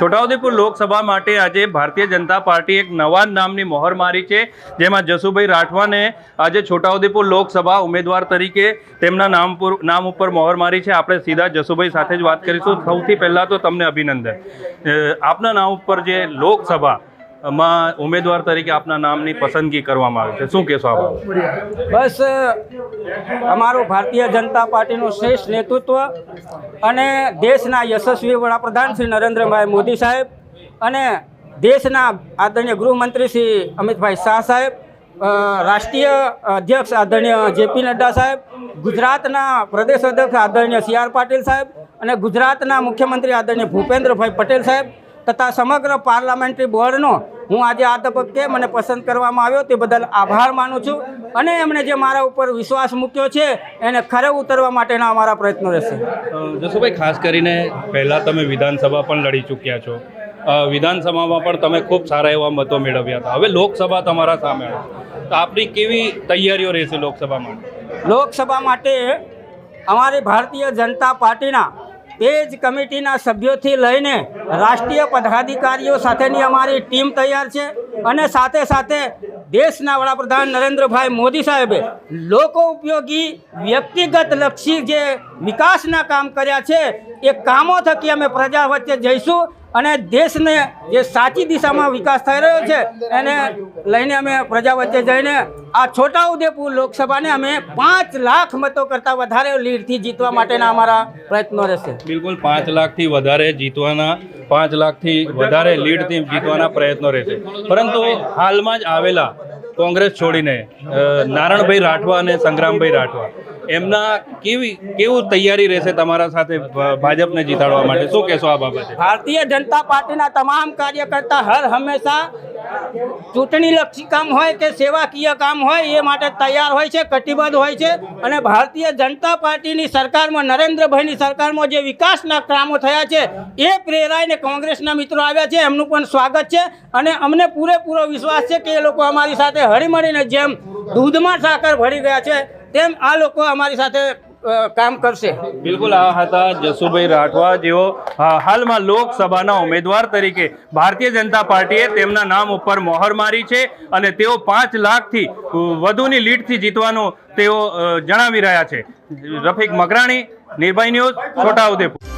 છોટાઉદેપુર લોકસભા માટે આજે ભારતીય જનતા પાર્ટી એક નવા નામની મોહર મારી છે, જેમાં જસુભાઈ રાઠવાને આજે છોટાઉદેપુર લોકસભા ઉમેદવાર તરીકે તેમના નામ નામ ઉપર મોહર મારી છે. આપણે સીધા જસુભાઈ સાથે જ વાત કરીશું. સૌથી પહેલાં તો તમને અભિનંદન. આપના નામ ઉપર જે લોકસભા માં ઉમેદવાર તરીકે આપના નામની પસંદગી કરવામાં આવી છે. શું કહેશો આપ બસ અમારું ભારતીય જનતા પાર્ટીનું શ્રેષ્ઠ નેતૃત્વ અને દેશના યશસ્વી વડાપ્રધાન શ્રી નરેન્દ્રભાઈ મોદી સાહેબ અને દેશના આદરણીય ગૃહમંત્રી શ્રી અમિતભાઈ શાહ સાહેબ રાષ્ટ્રીય અધ્યક્ષ આદરણીય જેપી નડ્ડા સાહેબ, ગુજરાતના પ્રદેશ અધ્યક્ષ આદરણીય સી આર પાટીલ સાહેબ અને ગુજરાતના મુખ્યમંત્રી આદરણીય ભૂપેન્દ્રભાઈ પટેલ સાહેબ તથા સમગ્ર પાર્લામેન્ટરી બોર્ડનો હું આજે આ તબક્કે મને પસંદ કરવામાં આવ્યો તે બદલ આભાર માનું છું અને એમણે જે મારા ઉપર વિશ્વાસ મૂક્યો છે એને ખરે ઉતરવા માટેના અમારા પ્રયત્નો રહેશે. જસુભાઈ ખાસ કરીને પહેલાં તમે વિધાનસભા પણ લડી ચૂક્યા છો. વિધાનસભામાં પણ તમે ખૂબ સારા એવા મતો મેળવ્યા હતા. હવે લોકસભા તમારા સામે તો આપણી કેવી તૈયારીઓ રહેશે લોકસભા માટે? લોકસભા માટે અમારી ભારતીય જનતા પાર્ટીના પેજ કમિટીના સભ્યોથી લઈને રાષ્ટ્રીય પદાધિકારીઓ સાથેની અમારી ટીમ તૈયાર છે અને સાથે સાથે દેશના વડાપ્રધાન નરેન્દ્રભાઈ મોદી સાહેબે લોકો ઉપયોગી, વ્યક્તિગત લક્ષી જે વિકાસના કામ કર્યા છે, એ કામો થકી અમે પ્રજા વચ્ચે જઈશું. અને દેશને જે સાચી દિશામાં વિકાસ થઈ રહ્યો છે, એને લઈને અમે પ્રજા વચ્ચે જઈને આ છોટાઉદેપુર લોકસભાને અમે પાંચ લાખ મતો કરતાં વધારે લીડથી જીતવા માટેના અમારા પ્રયત્નો રહેશે. બિલકુલ પાંચ લાખથી વધારે જીતવાના, પાંચ લાખથી વધારે લીડથી જીતવાના પ્રયત્નો રહેશે. પરંતુ હાલમાં જ આવેલા કોંગ્રેસ છોડીને નારણભાઈ રાઠવા અને સંગ્રામભાઈ રાઠવા એમના કેવી કેવું તૈયારી રહેશે તમારા સાથે ભાજપને જીતાડવા માટે? શું કહેશો આ બાબતે? ભારતીય જનતા પાર્ટીના તમામ કાર્યકર્તા હર હંમેશા ચૂંટણીલક્ષી કામ હોય કે સેવાકીય કામ હોય એ માટે તૈયાર હોય છે, કટિબદ્ધ હોય છે અને ભારતીય જનતા પાર્ટીની સરકારમાં, નરેન્દ્રભાઈની સરકારમાં જે વિકાસના કામો થયા છે, એ પ્રેરાઈને કોંગ્રેસના મિત્રો આવ્યા છે, એમનું પણ સ્વાગત છે અને અમને પૂરેપૂરો વિશ્વાસ છે કે એ લોકો અમારી સાથે હળીમળીને જેમ દૂધમાં સાકર ભળી ગયા છે તેમ આ લોકો અમારી સાથે કામ કરશે. બિલકુલ આ હતા જસુભાઈ રાઠવા જેઓ હાલમાં લોકસભાના ઉમેદવાર તરીકે ભારતીય જનતા પાર્ટીએ તેમના નામ ઉપર મોહર મારી છે અને તેઓ પાંચ લાખથી વધુની લીડથી જીતવાનું તેઓ જણાવી રહ્યા છે. રફીક મકરાણી, નિર્ભય ન્યૂઝ છોટાઉદેપુર